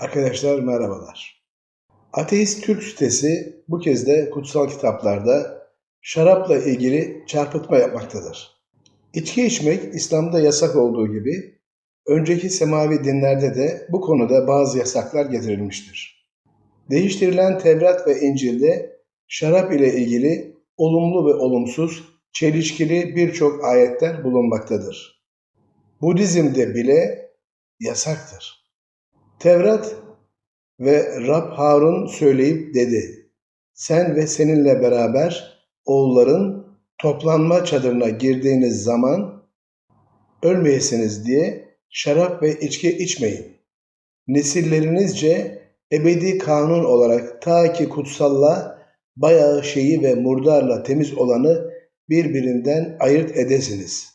Arkadaşlar merhabalar. Ateist Türk sitesi bu kez de kutsal kitaplarda şarapla ilgili çarpıtma yapmaktadır. İçki içmek İslam'da yasak olduğu gibi önceki semavi dinlerde de bu konuda bazı yasaklar getirilmiştir. Değiştirilen Tevrat ve İncil'de şarap ile ilgili olumlu ve olumsuz, çelişkili birçok ayetler bulunmaktadır. Budizm'de bile yasaktır. Tevrat ve Rab Harun söyleyip dedi. Sen ve seninle beraber oğulların toplanma çadırına girdiğiniz zaman ölmeyesiniz diye şarap ve içki içmeyin. Nesillerinizce ebedi kanun olarak ta ki kutsalla bayağı şeyi ve murdarla temiz olanı birbirinden ayırt edesiniz.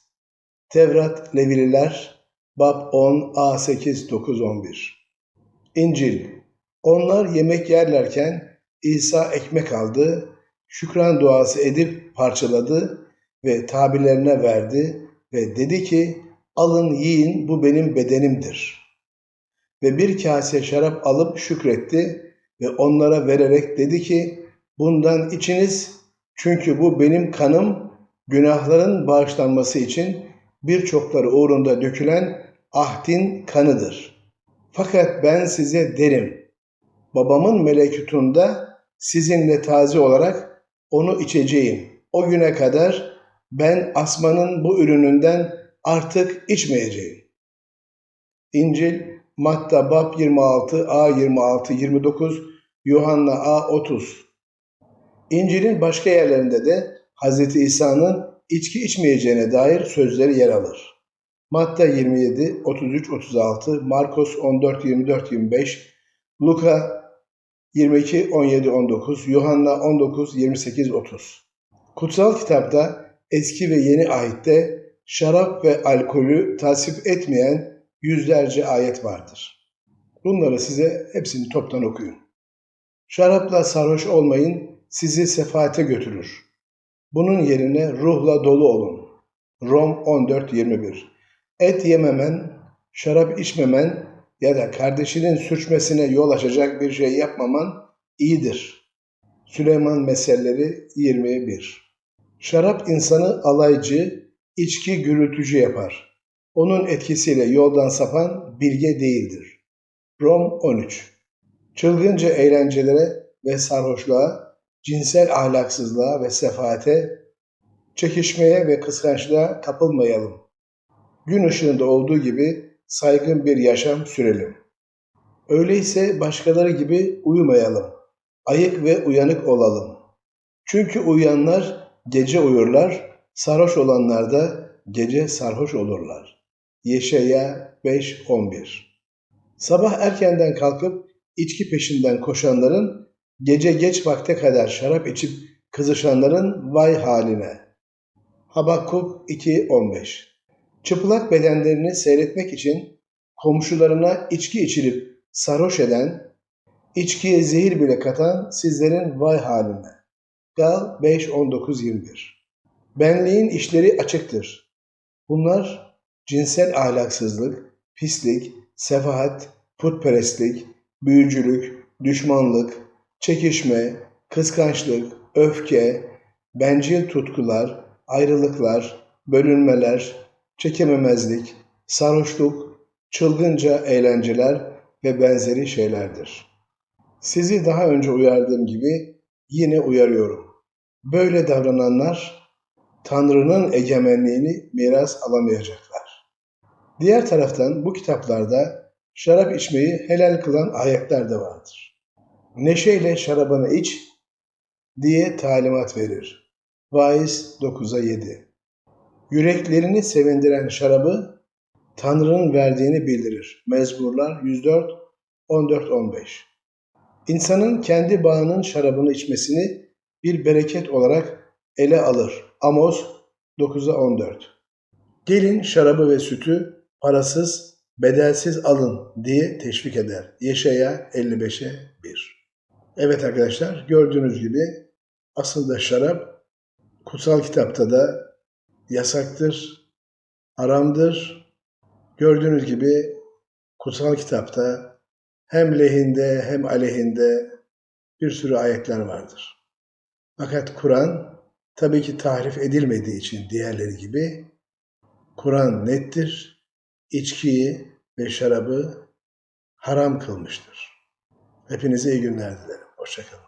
Tevrat Levililer Bab 10 A8 9 11 İncil Onlar yemek yerlerken İsa ekmek aldı, şükran duası edip parçaladı ve tabilerine verdi ve dedi ki alın yiyin bu benim bedenimdir. Ve bir kase şarap alıp şükretti ve onlara vererek dedi ki bundan içiniz çünkü bu benim kanım günahların bağışlanması için birçokları uğrunda dökülen ahdin kanıdır. Fakat ben size derim, babamın melekutunda sizinle taze olarak onu içeceğim. O güne kadar ben asmanın bu ürününden artık içmeyeceğim. İncil Matta Bab 26 A 26 29 Yuhanna A 30 İncil'in başka yerlerinde de Hz. İsa'nın içki içmeyeceğine dair sözleri yer alır. Matta 27, 33, 36, Markos 14, 24, 25, Luka 22, 17, 19, Yuhanna 19, 28, 30. Kutsal kitapta eski ve yeni ahitte şarap ve alkolü tasvip etmeyen yüzlerce ayet vardır. Bunları size hepsini toptan okuyun. Şarapla sarhoş olmayın, sizi sefaate götürür. Bunun yerine ruhla dolu olun. Rom 14.21 Et yememen, şarap içmemen ya da kardeşinin sürçmesine yol açacak bir şey yapmaman iyidir. Süleyman Meselleri 21 Şarap insanı alaycı, içki gürültücü yapar. Onun etkisiyle yoldan sapan bilge değildir. Rom 13 Çılgınca eğlencelere ve sarhoşluğa, cinsel ahlaksızlığa ve sefaate, çekişmeye ve kıskançlığa kapılmayalım. Gün ışığında olduğu gibi saygın bir yaşam sürelim. Öyleyse başkaları gibi uyumayalım. Ayık ve uyanık olalım. Çünkü uyuyanlar gece uyurlar, sarhoş olanlar da gece sarhoş olurlar. Yeşaya 5.11 Sabah erkenden kalkıp içki peşinden koşanların, gece geç vakte kadar şarap içip kızışanların vay haline. Habakkuk 2.15 Çıplak bedenlerini seyretmek için komşularına içki içilip sarhoş eden, içkiye zehir bile katan sizlerin vay haline. Gal 5.19-21 Benliğin işleri açıktır. Bunlar cinsel ahlaksızlık, pislik, sefahat, putperestlik, büyücülük, düşmanlık, çekişme, kıskançlık, öfke, bencil tutkular, ayrılıklar, bölünmeler, çekememezlik, sarhoşluk, çılgınca eğlenceler ve benzeri şeylerdir. Sizi daha önce uyardığım gibi yine uyarıyorum. Böyle davrananlar Tanrı'nın egemenliğini miras alamayacaklar. Diğer taraftan bu kitaplarda şarap içmeyi helal kılan ayetler de vardır. Neşeyle şarabını iç diye talimat verir. Vaiz 9'a 7 Yüreklerini sevindiren şarabı Tanrı'nın verdiğini bildirir. Mezmurlar 104, 14-15 İnsanın kendi bağının şarabını içmesini bir bereket olarak ele alır. Amos 9'a 14 Gelin şarabı ve sütü parasız, bedelsiz alın diye teşvik eder. Yeşaya 55'e 1 Evet arkadaşlar gördüğünüz gibi aslında şarap kutsal kitapta da yasaktır, haramdır. Gördüğünüz gibi kutsal kitapta hem lehinde hem aleyhinde bir sürü ayetler vardır. Fakat Kur'an tabii ki tahrif edilmediği için diğerleri gibi Kur'an nettir. İçkiyi ve şarabı haram kılmıştır. Hepinize iyi günler dilerim. Hoşçakalın.